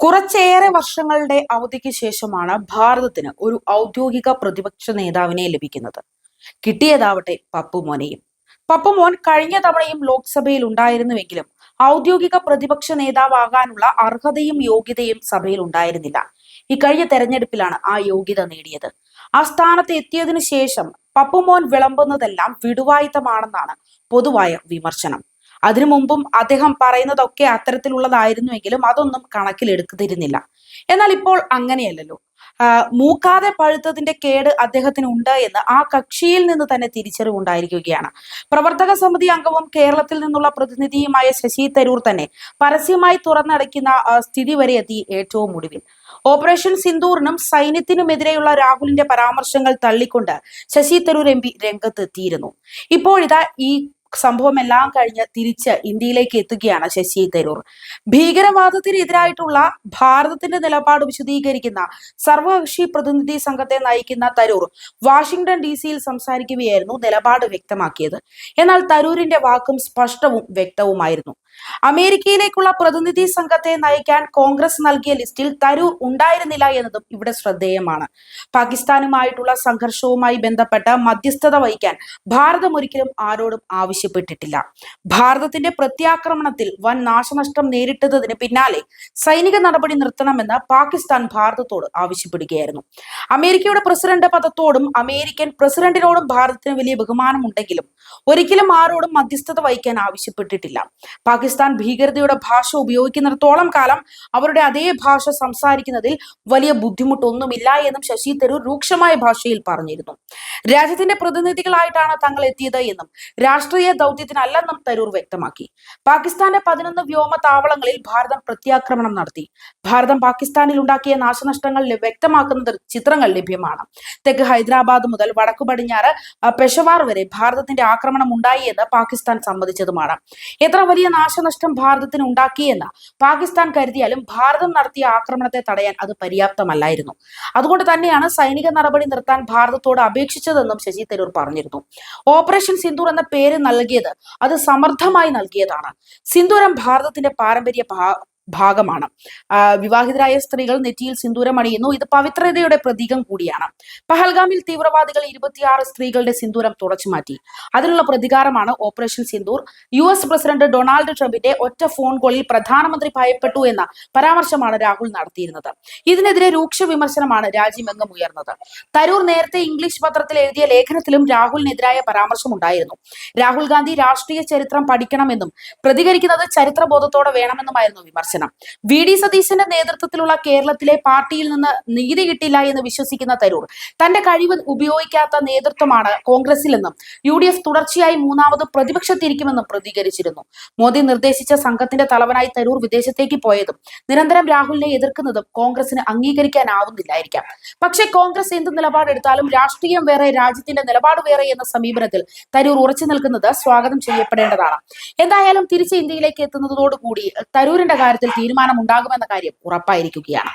കുറച്ചേറെ വർഷങ്ങളുടെ അവധിക്ക് ശേഷമാണ് ഭാരതത്തിന് ഒരു ഔദ്യോഗിക പ്രതിപക്ഷ നേതാവിനെ ലഭിക്കുന്നത്. കിട്ടിയതാവട്ടെ പപ്പുമോനെയും. പപ്പുമോൻ കഴിഞ്ഞ തവണയും ലോക്സഭയിൽ ഉണ്ടായിരുന്നുവെങ്കിലും ഔദ്യോഗിക പ്രതിപക്ഷ നേതാവാകാനുള്ള അർഹതയും യോഗ്യതയും സഭയിൽ ഉണ്ടായിരുന്നില്ല. ഇക്കഴിഞ്ഞ തെരഞ്ഞെടുപ്പിലാണ് ആ യോഗ്യത നേടിയത്. ആ സ്ഥാനത്ത് എത്തിയതിനു ശേഷം പപ്പുമോൻ വിളമ്പുന്നതെല്ലാം വിടുവായുത്തമാണെന്നാണ് പൊതുവായ വിമർശനം. അതിനു മുമ്പും അദ്ദേഹം പറയുന്നതൊക്കെ അത്തരത്തിലുള്ളതായിരുന്നുവെങ്കിലും അതൊന്നും കണക്കിലെടുക്കുന്നില്ല എന്നാൽ ഇപ്പോൾ അങ്ങനെയല്ലല്ലോ. മൂക്കാതെ പഴുത്തതിന്റെ കേട് അദ്ദേഹത്തിന് ഉണ്ട് എന്ന് ആ കക്ഷിയിൽ നിന്ന് തന്നെ തിരിച്ചറിവുണ്ടായിരിക്കുകയാണ് പ്രവർത്തക സമിതി അംഗവും കേരളത്തിൽ നിന്നുള്ള പ്രതിനിധിയുമായ ശശി തരൂർ തന്നെ പരസ്യമായി തുറന്നടയ്ക്കുന്ന സ്ഥിതി വരെ എത്തി ഏറ്റവും ഒടുവിൽ. ഓപ്പറേഷൻ സിന്ദൂറിനും സൈന്യത്തിനുമെതിരെയുള്ള രാഹുലിന്റെ പരാമർശങ്ങൾ തള്ളിക്കൊണ്ട് ശശി തരൂർ എം പി രംഗത്തെത്തിയിരുന്നു. ഇപ്പോഴിതാ ഈ സംഭവമെല്ലാം കഴിഞ്ഞ് തിരിച്ച് ഇന്ത്യയിലേക്ക് എത്തുകയാണ് ശശി തരൂർ. ഭീകരവാദത്തിനെതിരായിട്ടുള്ള ഭാരതത്തിന്റെ നിലപാട് വിശദീകരിക്കുന്ന സർവകക്ഷി പ്രതിനിധി സംഘത്തെ നയിക്കുന്ന തരൂർ വാഷിംഗ്ടൺ ഡി സിയിൽ സംസാരിക്കുകയായിരുന്നു നിലപാട് വ്യക്തമാക്കിയത്. എന്നാൽ തരൂരിന്റെ വാക്കും സ്പഷ്ടവും വ്യക്തവുമായിരുന്നു. അമേരിക്കയിലേക്കുള്ള പ്രതിനിധി സംഘത്തെ നയിക്കാൻ കോൺഗ്രസ് നൽകിയ ലിസ്റ്റിൽ തരൂർ ഉണ്ടായിരുന്നില്ല എന്നതും ഇവിടെ ശ്രദ്ധേയമാണ്. പാകിസ്ഥാനുമായിട്ടുള്ള സംഘർഷവുമായി ബന്ധപ്പെട്ട മധ്യസ്ഥത വഹിക്കാൻ ഭാരതം ഒരിക്കലും ആരോടും ആവശ്യപ്പെട്ടിട്ടില്ല. ഭാരതത്തിന്റെ പ്രത്യാക്രമണത്തിൽ വൻ നാശനഷ്ടം നേരിട്ടതിന് പിന്നാലെ സൈനിക നടപടി നിർത്തണമെന്ന് പാകിസ്ഥാൻ ഭാരതത്തോട് ആവശ്യപ്പെടുകയായിരുന്നു. അമേരിക്കയുടെ പ്രസിഡന്റ് പദത്തോടും അമേരിക്കൻ പ്രസിഡന്റിനോടും ഭാരതത്തിന് വലിയ ബഹുമാനമുണ്ടെങ്കിലും ഒരിക്കലും ആരോടും മധ്യസ്ഥത വഹിക്കാൻ ആവശ്യപ്പെട്ടിട്ടില്ല. പാകിസ്ഥാൻ ഭീകരതയുടെ ഭാഷ ഉപയോഗിക്കുന്നിടത്തോളം കാലം അവരുടെ അതേ ഭാഷ സംസാരിക്കുന്നതിൽ വലിയ ബുദ്ധിമുട്ടൊന്നുമില്ല എന്നും ശശി തരൂർ രൂക്ഷമായ ഭാഷയിൽ പറഞ്ഞിരുന്നു. രാജ്യത്തിന്റെ പ്രതിനിധികളായിട്ടാണ് തങ്ങൾ എത്തിയത് എന്നും രാഷ്ട്രീയ ദൗത്യത്തിനല്ലെന്നും തരൂർ വ്യക്തമാക്കി. പാകിസ്ഥാന്റെ പതിനൊന്ന് വ്യോമ താവളങ്ങളിൽ ഭാരതം പ്രത്യാക്രമണം നടത്തി. ഭാരതം പാകിസ്ഥാനിൽ ഉണ്ടാക്കിയ നാശനഷ്ടങ്ങൾ വ്യക്തമാക്കുന്ന ചിത്രങ്ങൾ ലഭ്യമാണ്. തെക്ക് ഹൈദരാബാദ് മുതൽ വടക്കു പടിഞ്ഞാറ് പെഷവാർ വരെ ഭാരതത്തിന്റെ ആക്രമണം ഉണ്ടായി എന്ന് പാകിസ്ഥാൻ സമ്മതിച്ചതുമാണ്. എത്ര വലിയ നാശനഷ്ടം ഭാരതത്തിന് ഉണ്ടാക്കിയെന്ന് പാകിസ്ഥാൻ കരുതിയാലും ഭാരതം നടത്തിയ ആക്രമണത്തെ തടയാൻ അത് പര്യാപ്തമല്ലായിരുന്നു. അതുകൊണ്ട് തന്നെയാണ് സൈനിക നടപടി നിർത്താൻ ഭാരതത്തോട് അപേക്ഷിച്ചതെന്നും ശശി തരൂർ പറഞ്ഞിരുന്നു. ഓപ്പറേഷൻ സിന്ദൂർ എന്ന പേര് നൽകിയത് അത് സമർത്ഥമായി നൽകിയതാണ്. സിന്ദൂരം ഭാരതത്തിന്റെ പാരമ്പര്യ ഭാഗമാണ്. വിവാഹിതരായ സ്ത്രീകൾ നെറ്റിയിൽ സിന്ദൂരം അണിയുന്നു. ഇത് പവിത്രതയുടെ പ്രതീകം കൂടിയാണ്. പഹൽഗാമിൽ തീവ്രവാദികൾ ഇരുപത്തിയാറ് സ്ത്രീകളുടെ സിന്ദൂരം തുടച്ചു മാറ്റി. അതിനുള്ള പ്രതികാരമാണ് operation Sindoor. U S president Donald ട്രംപിന്റെ ഒറ്റ ഫോൺ കോളിൽ പ്രധാനമന്ത്രി ഭയപ്പെട്ടു എന്ന പരാമർശമാണ് രാഹുൽ നടത്തിയിരുന്നത്. ഇതിനെതിരെ രൂക്ഷ വിമർശനമാണ് രാജ്യമെങ്ങും ഉയർന്നത്. തരൂർ നേരത്തെ ഇംഗ്ലീഷ് പത്രത്തിൽ എഴുതിയ ലേഖനത്തിലും രാഹുലിനെതിരായ പരാമർശമുണ്ടായിരുന്നു. രാഹുൽ ഗാന്ധി രാഷ്ട്രീയ ചരിത്രം പഠിക്കണമെന്നും പ്രതികരിക്കുന്നത് ചരിത്രബോധത്തോടെ വേണമെന്നുമായിരുന്നു വിമർശനം. വി ഡി സതീശന്റെ നേതൃത്വത്തിലുള്ള കേരളത്തിലെ പാർട്ടിയിൽ നിന്ന് നീതി കിട്ടില്ല എന്ന് വിശ്വസിക്കുന്ന തരൂർ തന്റെ കഴിവ് ഉപയോഗിക്കാത്ത നേതൃത്വമാണ് കോൺഗ്രസിലെന്നും യു ഡി എഫ് തുടർച്ചയായി മൂന്നാമത് പ്രതിപക്ഷത്തിരിക്കുമെന്നും പ്രതികരിച്ചിരുന്നു. മോദി നിർദ്ദേശിച്ച സംഘത്തിന്റെ തലവനായി തരൂർ വിദേശത്തേക്ക് പോയതും നിരന്തരം രാഹുലിനെ എതിർക്കുന്നതും കോൺഗ്രസിന് അംഗീകരിക്കാനാവുന്നില്ലായിരിക്കാം. പക്ഷേ കോൺഗ്രസ് എന്ത് നിലപാടെടുത്താലും രാഷ്ട്രീയം വേറെ രാജ്യത്തിന്റെ നിലപാട് വേറെ എന്ന സമീപനത്തിൽ തരൂർ ഉറച്ചു നിൽക്കുന്നത് സ്വാഗതം ചെയ്യപ്പെടേണ്ടതാണ്. എന്തായാലും തിരിച്ച് ഇന്ത്യയിലേക്ക് എത്തുന്നതോടുകൂടി തരൂരിന്റെ കാര്യത്തിൽ തീരുമാനം ഉണ്ടാകുമെന്ന കാര്യം ഉറപ്പായിരിക്കുകയാണ്.